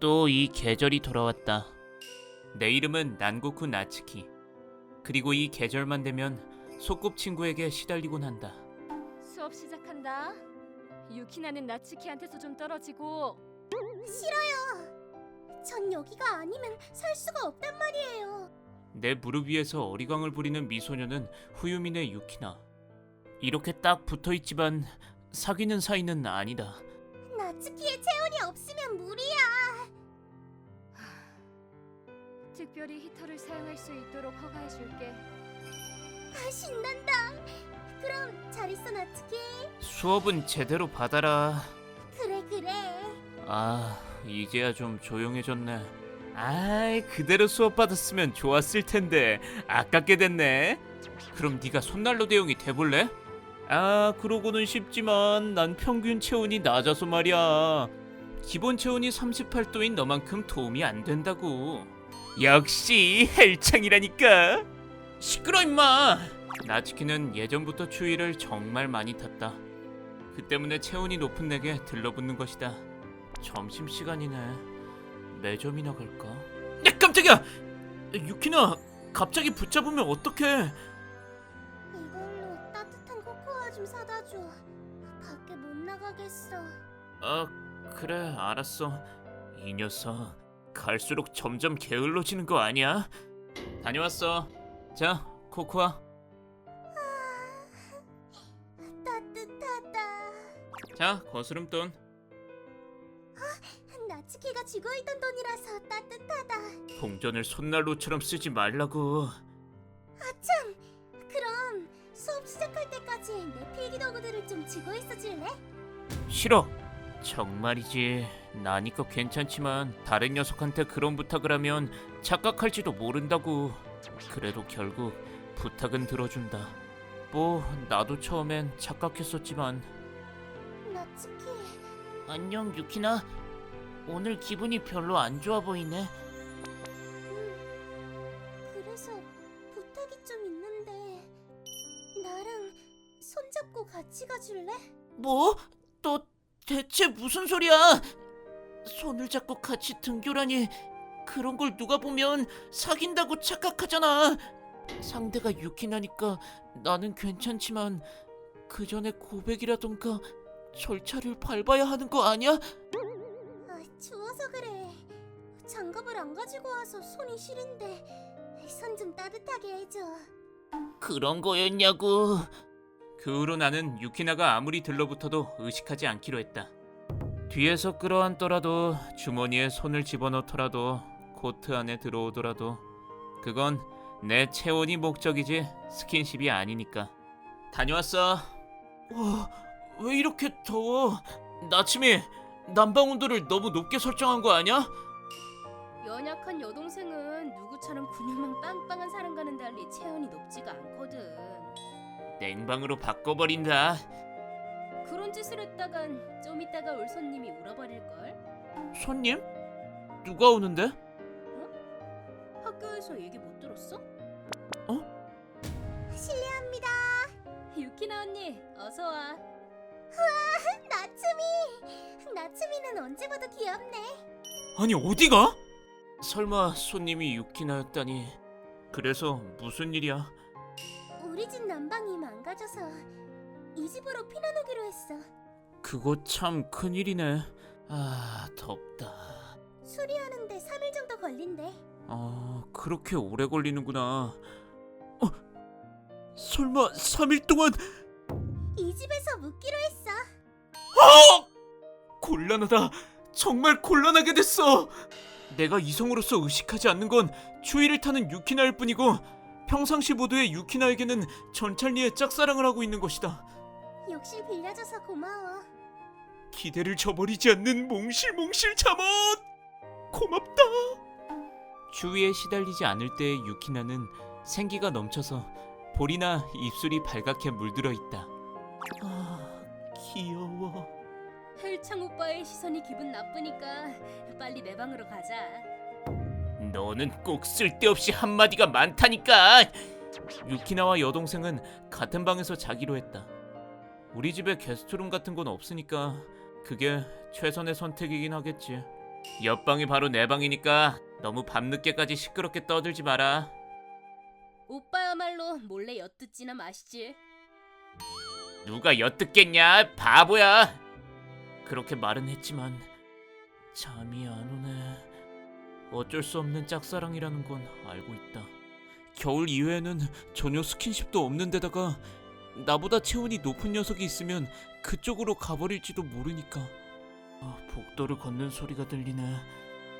또 이 계절이 돌아왔다. 내 이름은 난고쿠 나츠키. 그리고 이 계절만 되면 소꿉친구에게 시달리곤 한다. 수업 시작한다. 유키나는 나츠키한테서 좀 떨어지고 싫어요. 전 여기가 아니면 살 수가 없단 말이에요. 내 무릎 위에서 어리광을 부리는 미소녀는 후유민의 유키나. 이렇게 딱 붙어 있지만 사귀는 사이는 아니다. 나츠키의 체온이 없으면 무리야. 특별히 히터를 사용할 수 있도록 허가해줄게. 아, 신난다. 그럼 잘 있어 나츠키. 수업은 제대로 받아라. 그래 그래. 아, 이제야 좀 조용해졌네. 아이, 그대로 수업 받았으면 좋았을 텐데 아깝게 됐네. 그럼 네가 손난로 대용이 돼볼래? 아, 그러고는 쉽지만 난 평균 체온이 낮아서 말이야. 기본 체온이 38도인 너만큼 도움이 안 된다고. 역시 헬창이라니까. 시끄러 임마. 나치키는 예전부터 추위를 정말 많이 탔다. 그 때문에 체온이 높은 내게 들러붙는 것이다. 점심 시간이네. 매점이나 갈까? 야 깜짝이야! 유키나 갑자기 붙잡으면 어떡해? 이걸로 따뜻한 코코아 좀 사다 줘. 밖에 못 나가겠어. 아 그래 알았어. 이 녀석 갈수록 점점 게을러지는 거 아니야? 다녀왔어. 자 코코아. 따뜻하다. 자 거스름돈. 나츠키가 쥐고 있던 돈이라서 따뜻하다. 동전을 손난로처럼 쓰지 말라고. 아참. 그럼 수업 시작할 때까지 내 필기 도구들을 좀 쥐고 있어 줄래? 싫어. 정말이지. 나니까 괜찮지만 다른 녀석한테 그런 부탁을 하면 착각할지도 모른다고. 그래도 결국 부탁은 들어준다. 뭐 나도 처음엔 착각했었지만. 나츠키. 안녕 유키나. 오늘 기분이 별로 안 좋아 보이네. 음, 그래서 부탁이 좀 있는데 나랑 손잡고 같이 가줄래? 뭐? 너 대체 무슨 소리야? 손을 잡고 같이 등교라니 그런 걸 누가 보면 사귄다고 착각하잖아. 상대가 유키나니까 나는 괜찮지만 그 전에 고백이라던가 절차를 밟아야 하는 거 아니야? 아, 추워서 그래. 장갑을 안 가지고 와서 손이 시린데 손 좀 따뜻하게 해줘. 그런 거였냐고. 그 후로 나는 유키나가 아무리 들러붙어도 의식하지 않기로 했다. 뒤에서 끌어안더라도 주머니에 손을 집어넣더라도 코트 안에 들어오더라도 그건 내 체온이 목적이지 스킨십이 아니니까. 다녀왔어. 와, 왜 이렇게 더워? 나침이 난방 온도를 너무 높게 설정한 거 아니야? 연약한 여동생은 누구처럼 근육만 빵빵한 사람과는 달리 체온이 높지가 않거든. 냉방으로 바꿔버린다. 그런 짓을 했다간 좀 이따가 올 손님이 울어버릴 걸. 손님? 누가 오는데? 학교에서 얘기 못 들었어? 실례합니다. 유키나 언니, 어서 와. 나츠미. 나츠미는 언제 봐도 귀엽네. 아니 어디가? 설마 손님이 유키나였다니. 그래서 무슨 일이야? 우리 집 난방이 망가져서 이 집으로 피난오기로 했어. 그거 참 큰일이네. 아 덥다. 수리하는데 3일 정도 걸린대. 아 그렇게 오래 걸리는구나. 어? 설마 3일 동안? 이 집에서 묵기로 했어. 어! 곤란하다. 정말 곤란하게 됐어. 내가 이성으로서 의식하지 않는 건 추위를 타는 유키나일 뿐이고 평상시 모두의 유키나에게는 전찰리의 짝사랑을 하고 있는 것이다. 욕실 빌려줘서 고마워. 기대를 저버리지 않는 몽실몽실 잠옷! 고맙다! 추위에 시달리지 않을 때의 유키나는 생기가 넘쳐서 볼이나 입술이 발갛게 물들어 있다. 아 귀여워. 헬창 오빠의 시선이 기분 나쁘니까 빨리 내 방으로 가자. 너는 꼭 쓸데없이 한마디가 많다니까! 유키나와 여동생은 같은 방에서 자기로 했다 우리 집에 게스트룸 같은 건 없으니까 그게 최선의 선택이긴 하겠지 옆방이 바로 내 방이니까 너무 밤늦게까지 시끄럽게 떠들지 마라. 오빠야말로 몰래 엿듣지나 마시지. 누가 엿듣겠냐? 바보야. 그렇게 말은 했지만 잠이 안 오네. 어쩔 수 없는 짝사랑이라는 건 알고 있다. 겨울 이외에는 전혀 스킨십도 없는 데다가 나보다 체온이 높은 녀석이 있으면 그쪽으로 가버릴지도 모르니까. 아, 복도를 걷는 소리가 들리네.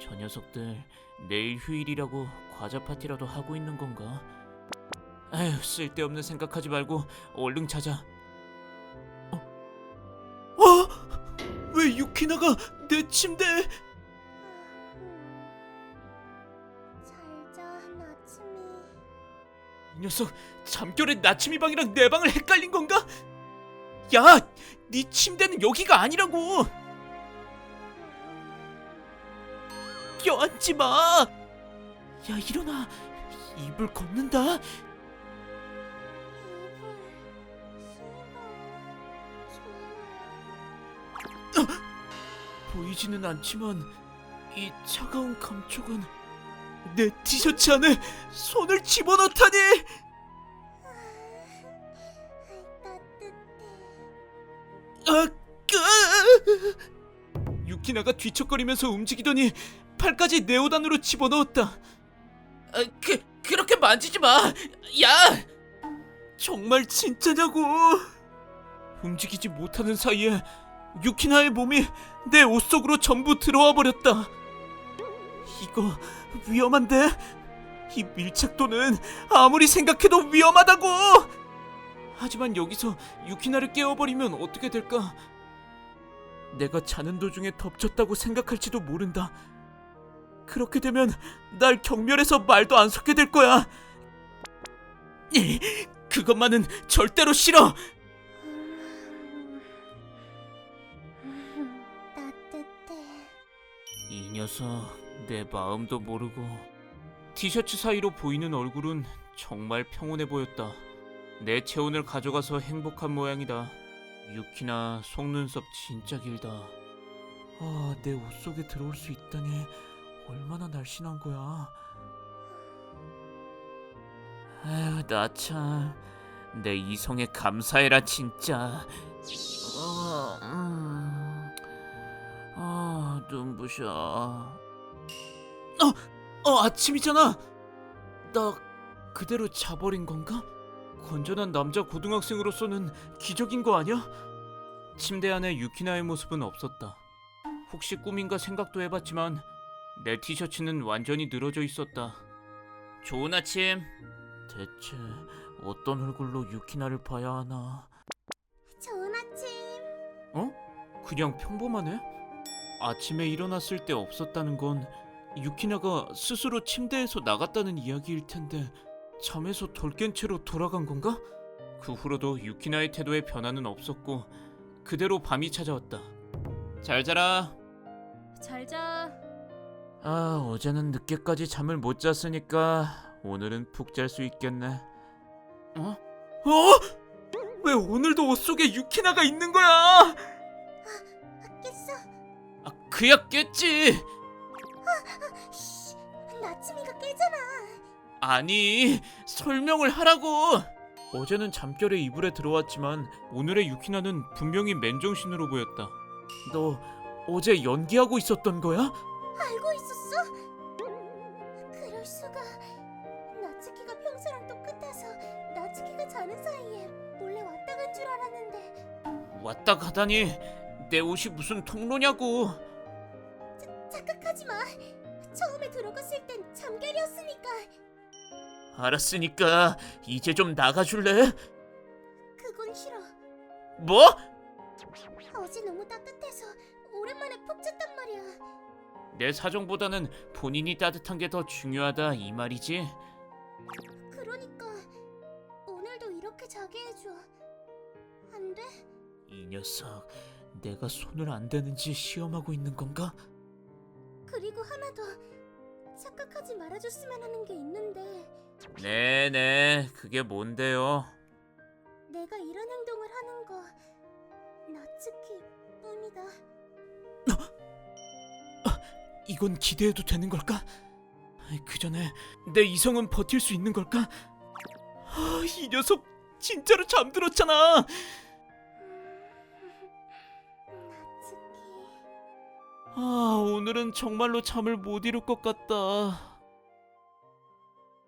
저 녀석들 내일 휴일이라고 과자 파티라도 하고 있는 건가? 에휴 쓸데없는 생각하지 말고 얼른 자자. 어? 왜 유키나가 내 침대에? 이 녀석 잠결에 나침이 방이랑 내 방을 헷갈린 건가? 야, 네 침대는 여기가 아니라고. 껴앉지 마. 야 일어나. 이불 걷는다. 좋아. 보이지는 않지만 이 차가운 감촉은 내 티셔츠 안에 손을 집어넣다니. 아, 끄! 유키나가 뒤척거리면서 움직이더니 팔까지 안으로 집어넣었다. 아, 그 그렇게 만지지 마. 야! 정말 진짜냐고? 움직이지 못하는 사이에 유키나의 몸이 내 옷 속으로 전부 들어와 버렸다. 이거 위험한데? 이 밀착도는 아무리 생각해도 위험하다고! 하지만 여기서 유키나를 깨워버리면 어떻게 될까? 내가 자는 도중에 덮쳤다고 생각할지도 모른다. 그렇게 되면 날 경멸해서 말도 안 섞게 될 거야. 이, 그것만은 절대로 싫어. 음, 따뜻해. 이 녀석 내 마음도 모르고 티셔츠 사이로 보이는 얼굴은 정말 평온해 보였다. 내 체온을 가져가서 행복한 모양이다. 유키나 속눈썹 진짜 길다. 아, 내 옷 속에 들어올 수 있다니 얼마나 날씬한 거야. 아휴, 나 참. 내 이성에 감사해라 진짜. 어, 음. 아, 눈부셔. 어, 어, 아침이잖아. 나 그대로 자버린 건가? 건전한 남자 고등학생으로서는 기적인 거 아니야? 침대 안에 유키나의 모습은 없었다. 혹시 꿈인가 생각도 해봤지만 내 티셔츠는 완전히 늘어져 있었다. 좋은 아침. 대체 어떤 얼굴로 유키나를 봐야 하나? 좋은 아침. 어? 그냥 평범하네? 아침에 일어났을 때 없었다는 건 유키나가 스스로 침대에서 나갔다는 이야기일 텐데 잠에서 덜 깬 채로 돌아간 건가? 그 후로도 유키나의 태도에 변화는 없었고 그대로 밤이 찾아왔다. 잘 자라. 잘 자. 아 어제는 늦게까지 잠을 못 잤으니까 오늘은 푹 잘 수 있겠네. 어? 어? 왜 오늘도 옷 속에 유키나가 있는 거야? 그야 깼지. 씨, 나츠미가 깨잖아. 아니 설명을 하라고 어제는 잠결에 이불에 들어왔지만 오늘의 유키나는 분명히 맨정신으로 보였다 너 어제 연기하고 있었던 거야? 알고 있었어? 그럴 수가. 나츠키가 평소랑 똑같아서 나츠키가 자는 사이에 몰래 왔다 간 줄 알았는데 왔다 가다니 내 옷이 무슨 통로냐고 들어갔을 땐 잠결이었으니까. 알았으니까 이제 좀 나가줄래? 그건 싫어. 뭐? 어제 너무 따뜻해서 오랜만에 푹 잤단 말이야. 내 사정보다는 본인이 따뜻한 게 더 중요하다 이 말이지? 그러니까 오늘도 이렇게 자게 해줘. 안 돼? 이 녀석 내가 손을 안 대는지 시험하고 있는 건가? 그리고 하나 더 착각하지 말아줬으면 하는 게 있는데 네네, 그게 뭔데요? 내가 이런 행동을 하는 거 나츠키 뿐이다. 어? 어? 이건 기대해도 되는 걸까? 그 전에 내 이성은 버틸 수 있는 걸까? 아, 이 녀석 진짜로 잠들었잖아. 아, 오늘은 정말로 잠을 못 이룰 것 같다.